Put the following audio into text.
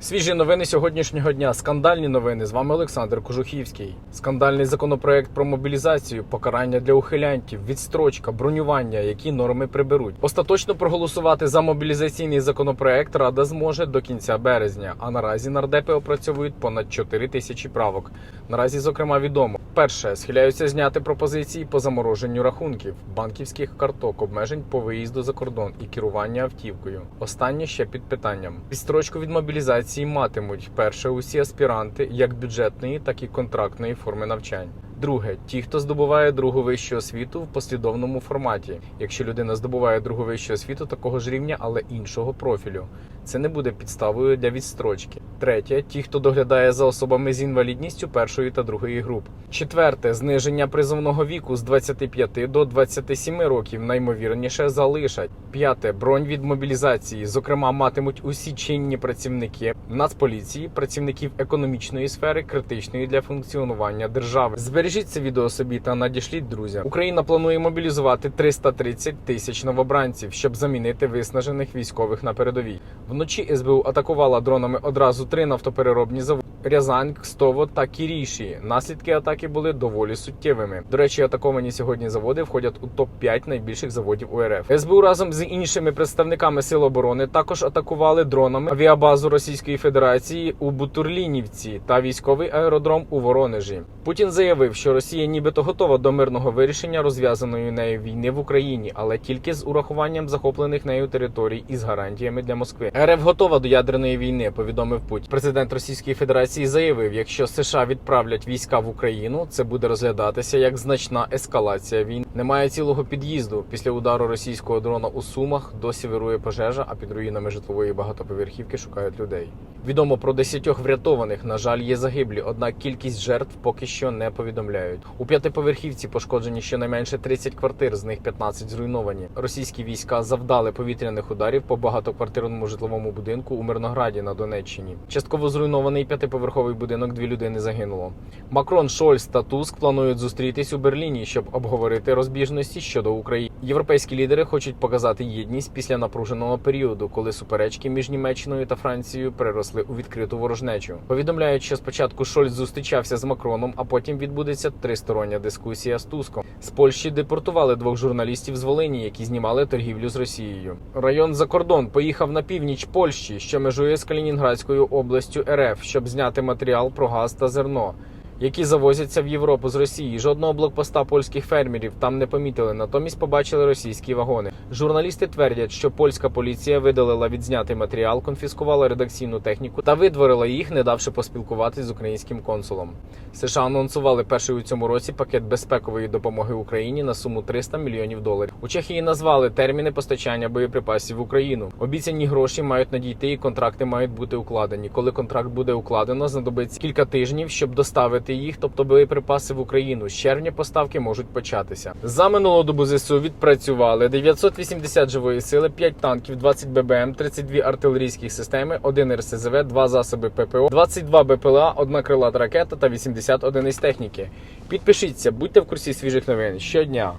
Свіжі новини сьогоднішнього дня. Скандальні новини. З вами Олександр Кожухівський. Скандальний законопроект про мобілізацію, покарання для ухилянтів, відстрочка, бронювання, які норми приберуть. Остаточно проголосувати за мобілізаційний законопроект Рада зможе до кінця березня. А наразі нардепи опрацьовують понад 4 тисячі правок. Наразі, зокрема, відомо: перше схиляються зняти пропозиції по замороженню рахунків, банківських карток, обмежень по виїзду за кордон і керування автівкою. Останнє ще під питанням. Відстрочку від мобілізації матимуть перше усі аспіранти як бюджетної, так і контрактної форми навчань. Друге, ті, хто здобуває другу вищу освіту в послідовному форматі. Якщо людина здобуває другу вищу освіту такого ж рівня, але іншого профілю, це не буде підставою для відстрочки. Третє, ті, хто доглядає за особами з інвалідністю першої та другої груп. Четверте, зниження призовного віку з 25 до 27 років наймовірніше залишать. П'яте, бронь від мобілізації, зокрема, матимуть усі чинні працівники Нацполіції, працівників економічної сфери, критичної для функціонування держави. Збережіть це відео собі та надішліть друзям. Україна планує мобілізувати 330 тисяч новобранців, щоб замінити виснажених військових на передовій. Вночі СБУ атакувала дронами одразу три нафтопереробні заводи. Рязань, Кстово та Кіріші. Наслідки атаки були доволі суттєвими. До речі, атаковані сьогодні заводи входять у топ 5 найбільших заводів УРФ. СБУ разом з іншими представниками сил оборони також атакували дронами авіабазу Російської Федерації у Бутурлінівці та військовий аеродром у Воронежі. Путін заявив, що Росія нібито готова до мирного вирішення розв'язаної нею війни в Україні, але тільки з урахуванням захоплених нею територій і з гарантіями для Москви. РФ готова до ядерної війни, повідомив Путін. Президент Російської Федерації заявив, якщо США відправлять війська в Україну, це буде розглядатися як значна ескалація війни. Немає цілого під'їзду. Після удару російського дрона у Сумах досі вирує пожежа, а під руїнами житлової багатоповерхівки шукають людей. Відомо про десятьох врятованих. На жаль, є загиблі, однак кількість жертв поки що не повідомляють. У п'ятиповерхівці пошкоджені щонайменше 30 квартир, з них 15 зруйновані. Російські війська завдали повітряних ударів по багатоквартирному житловому будинку у Мирнограді на Донеччині. Частково зруйнований п'ятиповерховий будинок. Дві людини загинуло. Макрон, Шольц та Туск планують зустрітись у Берліні, щоб обговорити розбіжності щодо України. Європейські лідери хочуть показати єдність після напруженого періоду, коли суперечки між Німеччиною та Францією переросли у відкриту ворожнечу. Повідомляють, що спочатку Шольц зустрічався з Макроном, а потім відбудеться тристороння дискусія з Туском. З Польщі депортували двох журналістів з Волині, які знімали торгівлю з Росією. Район за кордон поїхав на північ Польщі, що межує з Калінінградською областю РФ, щоб зняти матеріал про газ та зерно. Які завозяться в Європу з Росії. Жодного блокпоста польських фермерів там не помітили, натомість побачили російські вагони. Журналісти твердять, що польська поліція видалила відзнятий матеріал, конфіскувала редакційну техніку та видворила їх, не давши поспілкуватись з українським консулом. США анонсували перший у цьому році пакет безпекової допомоги Україні на суму 300 мільйонів доларів. У Чехії назвали терміни постачання боєприпасів в Україну. Обіцяні гроші мають надійти, і контракти мають бути укладені. Коли контракт буде укладено, знадобиться кілька тижнів, щоб доставити їх, тобто боєприпаси в Україну. З червня поставки можуть початися. За минулу добу ЗСУ відпрацювали 980 живої сили, 5 танків, 20 ББМ, 32 артилерійських системи, 1 РСЗВ, 2 засоби ППО, 22 БПЛА, 1 крилата ракета та 80 одиниць техніки. Підпишіться, будьте в курсі свіжих новин щодня.